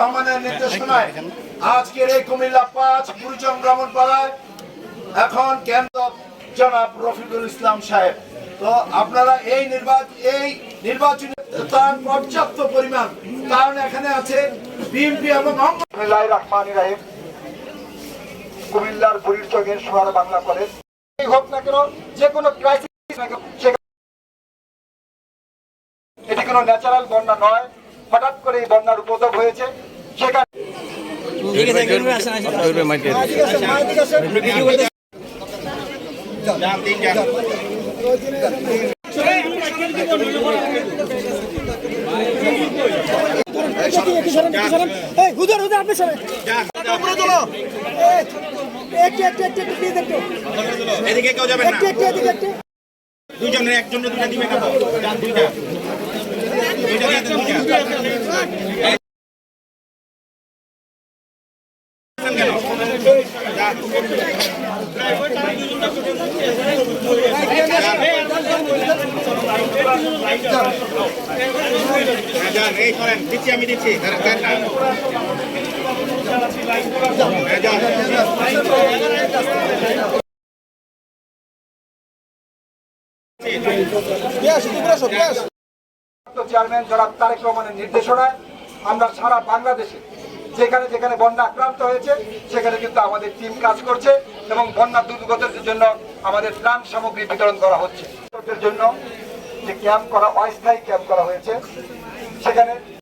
রহমানের নির্দেশনায় আজকের এই কুমিল্লা পাঁচ কুড়িচং ব্রাহ্মণপাড়ায় এখন কেন্দ্র জনাব রফিকুল ইসলাম সাহেব। তো আপনারা এই নির্বাচন এই নির্বাচনে তার পর্যাপ্ত পরিমাণ, কারণ এখানে আছে বিএনপি এবং বিসমিল্লাহির রহমানির কুমিল্লার বুড়ির চোখের সোয়ার বাংলা কলেজ। হোক না কেন, যে কোনো ক্রাইসিস এটি কোনো ন্যাচারাল বন্যা নয়। হঠাৎ করে এই বন্যার উপদ্রব হয়েছে। আপনি এদিকে কেউ যাবেন না দুইজনের একজন দুইটা দিবে কেন দুইটা দুইটা দুইটা হ্যাঁ, যান, এই করেন দিচ্ছি আমি দিচ্ছি। হ্যাঁ, যান। চেয়ারম্যান জনাব তারেক রহমানের নির্দেশনায় আমরা সারা বাংলাদেশে যেখানে যেখানে বন্যা আক্রান্ত হয়েছে, সেখানে কিন্তু আমাদের টিম কাজ করছে এবং বন্যা দুর্গতের জন্য আমাদের ত্রাণ সামগ্রী বিতরণ করা হচ্ছে। জন্য যে ক্যাম্প করা, অস্থায়ী ক্যাম্প করা হয়েছে, সেখানে